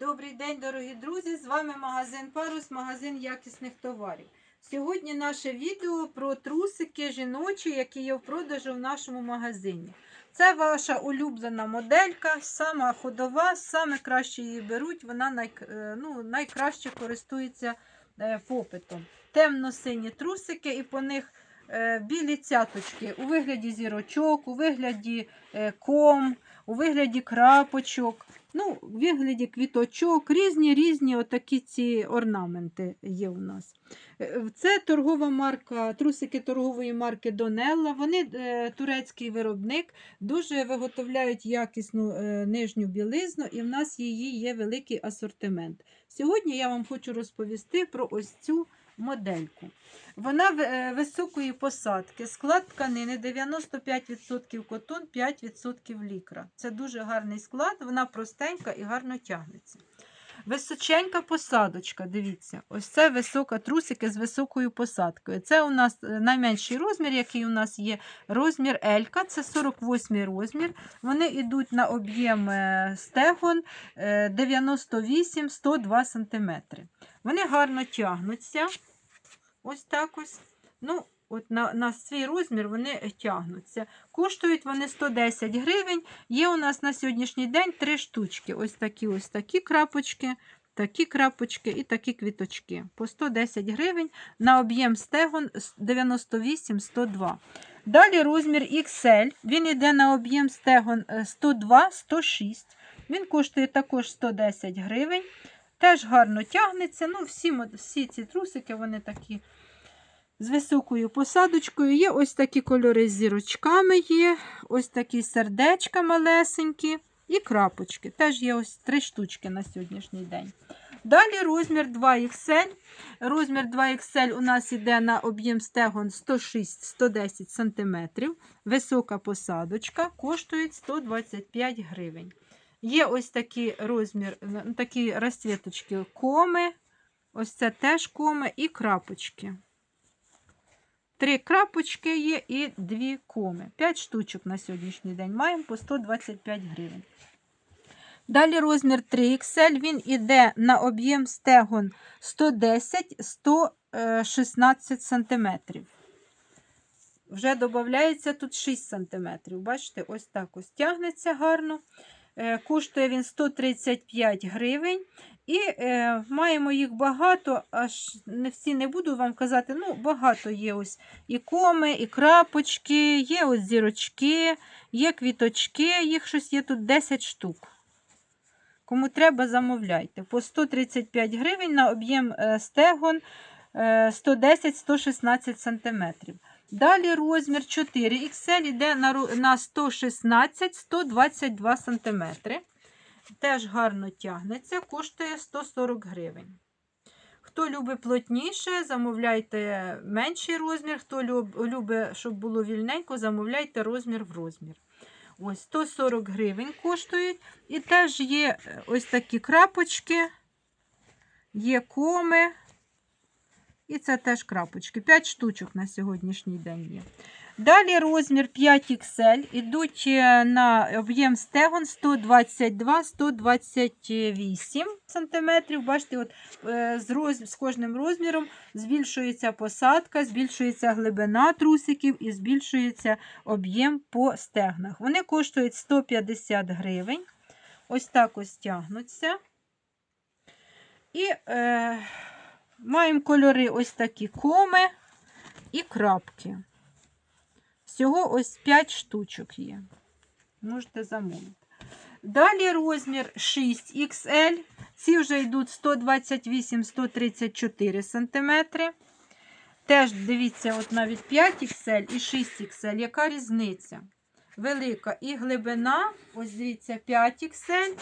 Добрий день, дорогі друзі! З вами магазин Парус, магазин якісних товарів. Сьогодні наше відео про трусики жіночі, які є в продажу в нашому магазині. Це ваша улюблена моделька, сама ходова, саме краще її беруть, вона най, е, ну, найкраще користується е, попитом. Темно-сині трусики, і по них е, білі цяточки у вигляді зірочок, у вигляді ком, у вигляді крапочок. Ну, в вигляді квіточок, різні різні отакі ці орнаменти є у нас. Е, Це торгова марка, трусики торгової марки Донелла. Вони е, турецький виробник, дуже виготовляють якісну е, нижню білизну, і в нас її є великий асортимент. Сьогодні я вам хочу розповісти про ось цю модельку. Вона е, високої посадки, склад тканини 95% котон, 5% лікра. Це дуже гарний склад, вона простенька і гарно тягнеться. Височенька посадочка, дивіться, ось це висока трусики з високою посадкою. Це у нас е, найменший розмір, який у нас є. Розмір L, це 48 розмір. Вони йдуть на об'єм е, стегон е, 98-102 см. Вони гарно тягнуться. Ось так ось. Ну, от на, на свій розмір вони тягнуться. Коштують вони 110 гривень. Є у нас на сьогоднішній день три штучки. Ось такі ось такі крапочки, такі крапочки і такі квіточки. По 110 гривень на об'єм стегон 98-102. Далі розмір XL. Він йде на об'єм стегон 102-106. Він коштує також 110 гривень. Теж гарно тягнеться. Ну, всі, всі ці трусики вони такі з високою посадочкою. Є ось такі кольори з зірочками, є, ось такі сердечка малесенькі і крапочки. Теж є ось три штучки на сьогоднішній день. Далі розмір 2XL. Розмір 2XL у нас йде на об'єм стегон 106-110 см. Висока посадочка, коштують 125 гривень. Є ось такі розмір, такі розцвіточки коми. Ось це теж коми і крапочки. Три крапочки є і дві коми. П'ять штучок на сьогоднішній день маємо по 125 гривень. Далі розмір 3XL, він іде на об'єм стегон 110-116 см. Вже додається тут 6 см. Бачите, ось так ось тягнеться гарно. Е, Коштує він 135 гривень. І е, маємо їх багато, аж не всі не буду вам казати. Ну, багато є ось і коми, і крапочки, є ось зірочки, є квіточки, їх щось є тут 10 штук. Кому треба, замовляйте. По 135 гривень на об'єм е, стегон е, 110-116 см. Далі розмір 4XL йде на 116-122 см. Теж гарно тягнеться, коштує 140 гривень. Хто любить плотніше, замовляйте менший розмір. Хто люб- любить, щоб було вільненько, замовляйте розмір в розмір. Ось 140 гривень коштують. І теж є е, ось такі крапочки, є коми. І це теж крапочки. 5 штучок на сьогоднішній день є. Далі розмір 5XL. Ідуть е, на об'єм стегон 122-128 см. Бачите, от, е, з, роз... з кожним розміром збільшується посадка, збільшується глибина трусиків і збільшується об'єм по стегнах. Вони коштують 150 гривень. Ось так ось тягнуться. І е, маємо кольори ось такі коми і крапки. Всього ось 5 штучок є. Можете замовити. Далі розмір 6XL. Ці вже йдуть 128-134 см. Теж дивіться, от навіть 5XL і 6XL. Яка різниця? Велика і глибина, ось дивіться, 5XL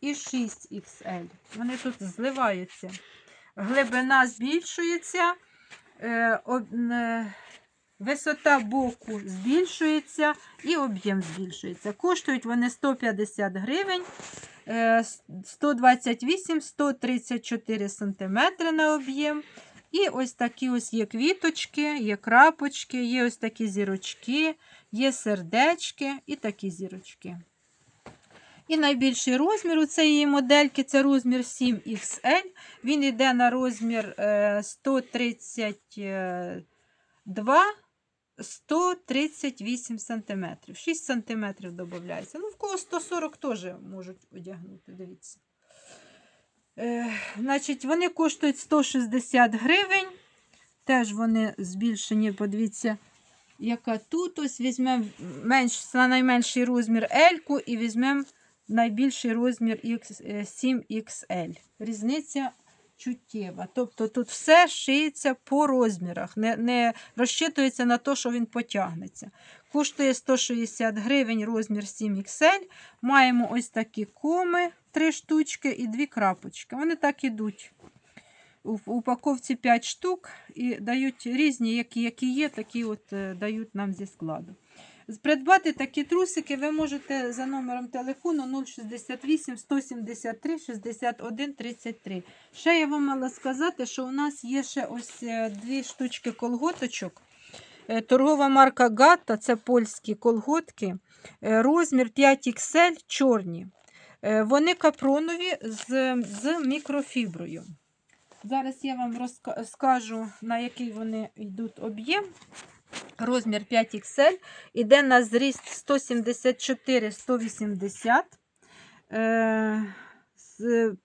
і 6XL. Вони тут зливаються. Глибина збільшується. Е, е, Висота боку збільшується і об'єм збільшується. Коштують вони 150 гривень, е, 128-134 см на об'єм. І ось такі ось є квіточки, є крапочки, є ось такі зірочки, є сердечки і такі зірочки. І найбільший розмір у цієї модельки це розмір 7XL. Він йде на розмір е, 132 138 см. 6 см додається. Ну, в кого 140 теж можуть одягнути, дивіться. Е, значить, вони коштують 160 гривень. Теж вони збільшені, подивіться, яка тут. Ось візьмемо менш, на найменший розмір L і візьмемо найбільший розмір X, е, 7XL. Різниця чуттєва. Тобто тут все шиється по розмірах, не, не розчитується на те, що він потягнеться. Коштує 160 гривень розмір 7XL. Маємо ось такі коми, три штучки і дві крапочки. Вони так ідуть. У упаковці 5 штук і дають різні, які, які є, такі от е, дають нам зі складу. Придбати такі трусики ви можете за номером телефону 068 173 61 33. Ще я вам мала сказати, що у нас є ще ось е, дві штучки колготочок. Е, Торгова марка Гатта, це польські колготки. Е, Розмір 5XL чорні. Вони капронові з, з мікрофіброю. Зараз я вам розка- скажу, на який вони йдуть об'єм. Розмір 5XL. Іде на зріст 174-180. Е,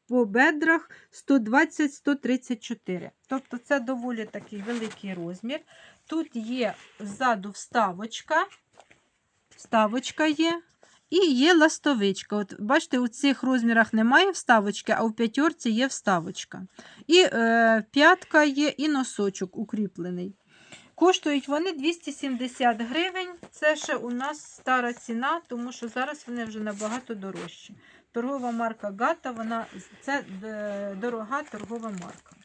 по бедрах 120-134. Тобто це доволі такий великий розмір. Тут є ззаду вставочка. Вставочка є. І є ластовичка. От бачите, у цих розмірах немає вставочки, а у п'ятерці є вставочка. І е, п'ятка є, і носочок укріплений. Коштують вони 270 гривень. Це ще у нас стара ціна, тому що зараз вони вже набагато дорожчі. Торгова марка Гата, вона це е, дорога торгова марка.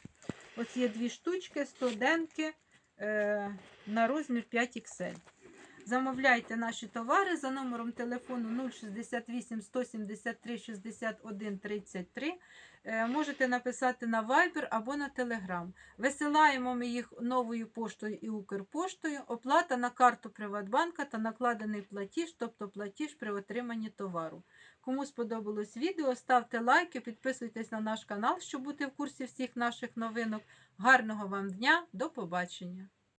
Ось є дві штучки, 100 денки е, на розмір 5XL. Замовляйте наші товари за номером телефону 068 173 61 33. Е, Можете написати на Viber або на Telegram. Висилаємо ми їх новою поштою і Укрпоштою. Оплата на карту Приватбанка та накладений платіж, тобто платіж при отриманні товару. Кому сподобалось відео, ставте лайки, підписуйтесь на наш канал, щоб бути в курсі всіх наших новинок. Гарного вам дня, до побачення!